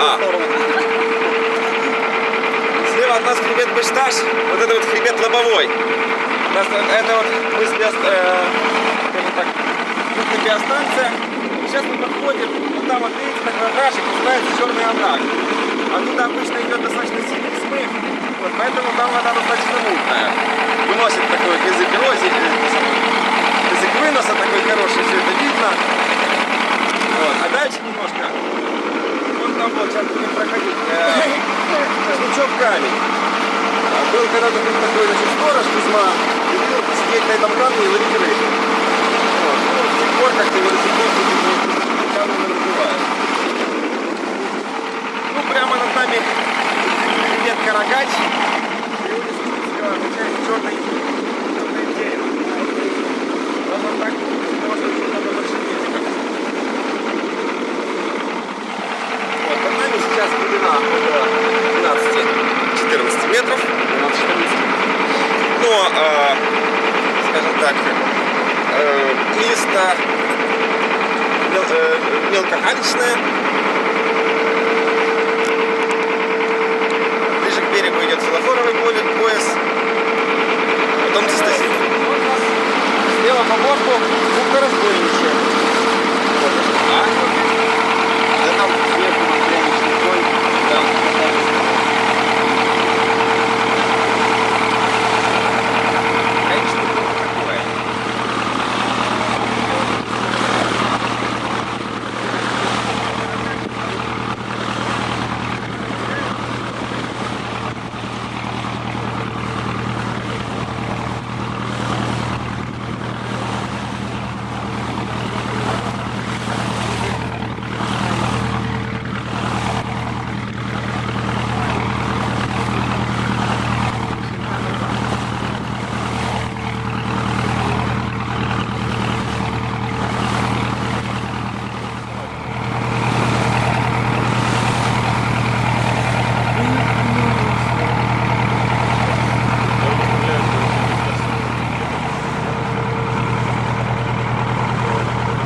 А. Слева от нас хребет Бешташ. Вот это вот хребет Лобовой. Это вот мы с э, так, биостанция. Сейчас мы подходим, вот там вот видите, такой овражек, называется Черный овраг. Оттуда обычно идет достаточно сильный смыв, вот, поэтому там вода достаточно мутная. Выносит такой язык самое, язык выноса такой хороший, все это видно. Вот. А дальше немножко, там вот, сейчас будем проходить, э, жучок камень. А Был когда-то такой, значит, сторож Кузьма, любил сидеть на этом камне и ловить рыбу. Ну, с тех пор его до сих пор тут камни разбивают. Ну, прямо над нами привет Карагач. Переводится с означает черный, 12. 14 метров. 12 14. Но, э, скажем так, э, место э, мелкоаличное,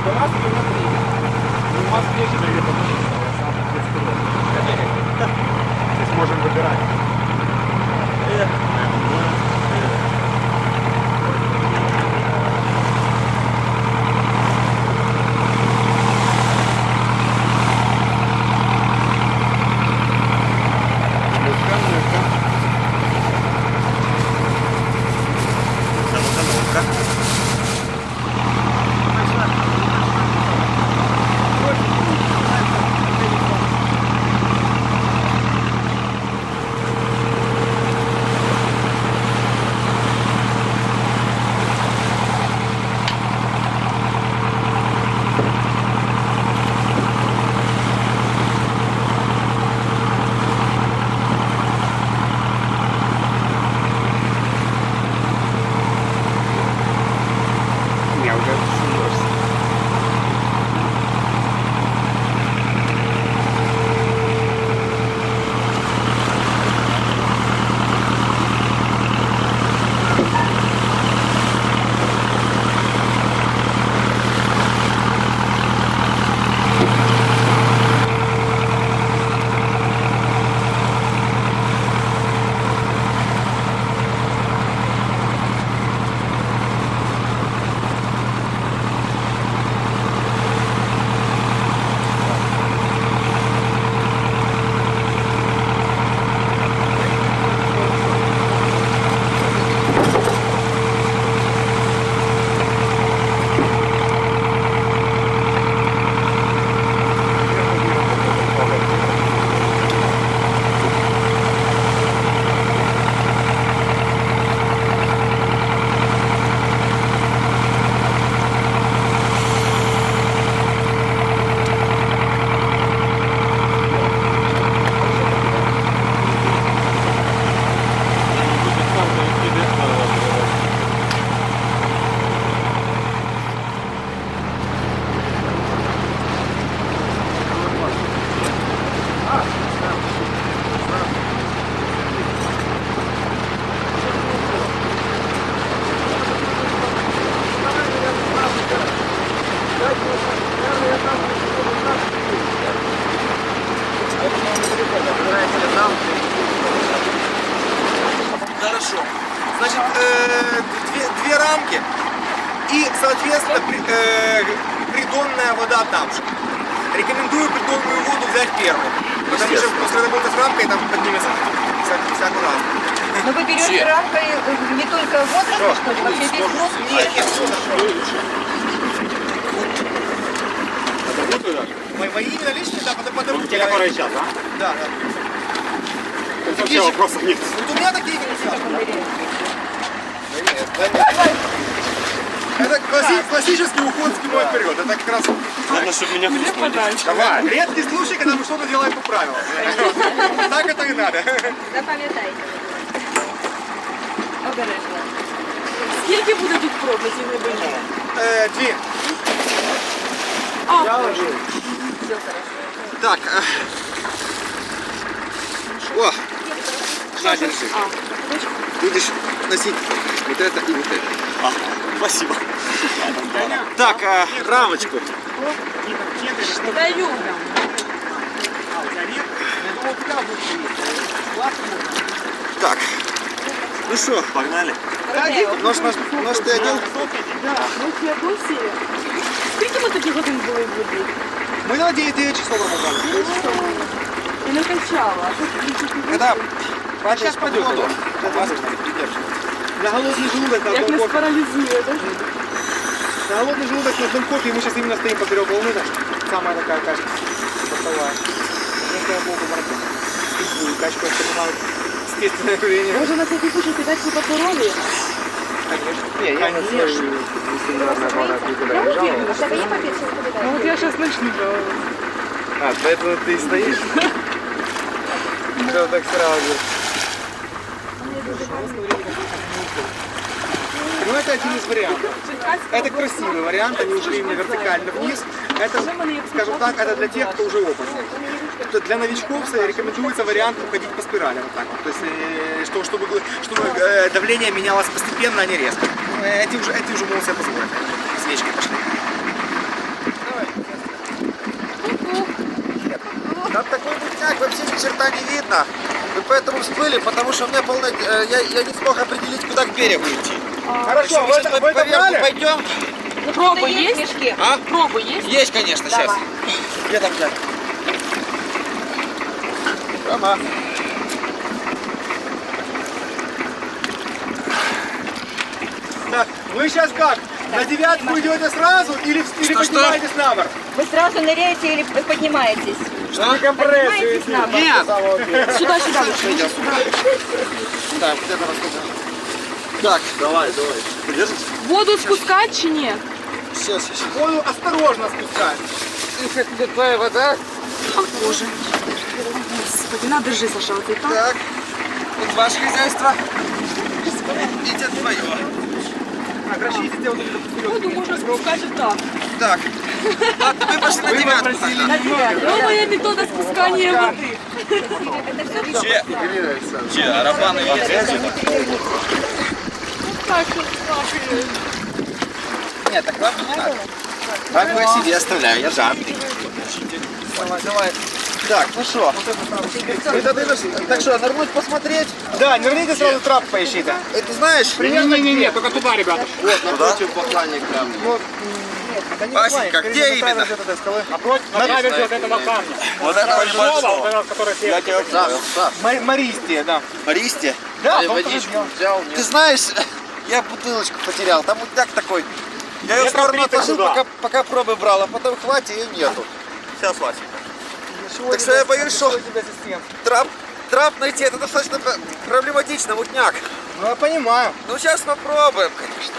До нас километрів. Ну, у вас ближе соответственно, при- э, придонная вода там же. Рекомендую придонную воду взять первую. Потому что после работы с рамкой там поднимется всякую, разную. Но вы берете рамкой э, не только возраст, что ли, вообще весь? Нет, нет, всё хорошо. Мои, мои именно личные, да, по, дороге. Те, которые сейчас, да? Да, да. Есть вообще вопросов нет. Вот у меня такие минуса. Это класси- классический уход спиной вперед. Это как раз Главное, чтобы меня хрустнули. Давай. Редкий случай, когда мы что-то делаем по правилам. Так это и надо. Запам'ятайте. Обережно. Скільки буде тут проб на цій глибині? Э, Две. А, Все хорошо. Так. э. О, на, держи. а, Будешь носить вот это и вот это. Ага, спасибо. Так, э, рамочку. даю. Так. Ну что, Погнали. нож, нож, нож ты одел? Ну, я досі. Скільки ми тоді годин були в воді? Мы на 9 часов работали. І не качала. Когда Сейчас пойдет. На голодный желудок на Як одном не кофе. спаралізує, так? На голодный желудок на одном кофе. Мы сейчас именно стоим поперек волны. так. Самая такая, кажется, постовая. Некая богу марафон. И качку принимают естественное курение. Може на всякий случай кидати по паперові? Не, я на свой У тебе є папір, що ви Ну от я зараз почну жалувати. А, поэтому ты стоишь? Все так сразу. Ну, это один из вариантов. Это красивый вариант, они ушли именно вертикально вниз. Это, скажем так, это для тех, кто уже опытный. Для новичков э, рекомендуется вариант уходить по спирали. Вот так вот. То есть, э, что, чтобы, чтобы э, давление менялось постепенно, а не резко. Ну, Эти уже, эти уже могут себе позволить. Свечки пошли. Такой мутняк вообще ни черта не видно. Мы поэтому всплыли, потому что у меня полная... э, Я, я не смог определить, куда к берегу идти. Хорошо, Мы вы, сейчас это- по, вы верху пойдем. Пробы Є есть? мішки? А? Пробы есть? Есть, конечно, сейчас. Давай. Где там взять? Ага. Так, вы сейчас как? На девятку идете сразу или, или Что, что? поднимаетесь на борт? Ви сразу ныряете или поднимаетесь? Что? Борт? Нет. Сюда, сюда. Так, где-то рассказал. Так, Давай, давай. Держите. Воду спускать чи ні? сейчас, сейчас. Воду осторожно спускать. Какая вода? Боже. Господи, на, держи, Саша, вот так. Так, вот ваше хозяйство. Идите твое. Так, расчистите вот вперед. Воду можно спускать и так. Так, ладно, мы пошли на девятку. тогда. Моя метода спускания воды. Че? Че, арабаны Так, вот так. Нет, так вам не надо. Вам я себе оставляю, я жадный. Давай, давай. Так, ну что? Так что, нырнуть посмотреть? Да, не верните сразу трап поищите. Это знаешь? Не-не-не, только туда, ребята. Вот, напротив поклонник прям. Васенька, где именно? Напротив, напротив вот этого камня. Вот это Большого, вот этого, который сверху. Ма- Мористия, да. Мористе? Да, вот это сделал. Ты знаешь, я бутылочку потерял, там мутняк такой. Я ее в сторону отложил, пока, пока пробы брал, а потом хватит, ее нету. Сейчас, Васенька. Так что я боюсь, что трап, трап найти это достаточно пр- проблематично, мутняк. Ну, я понимаю. Ну сейчас попробуем, конечно.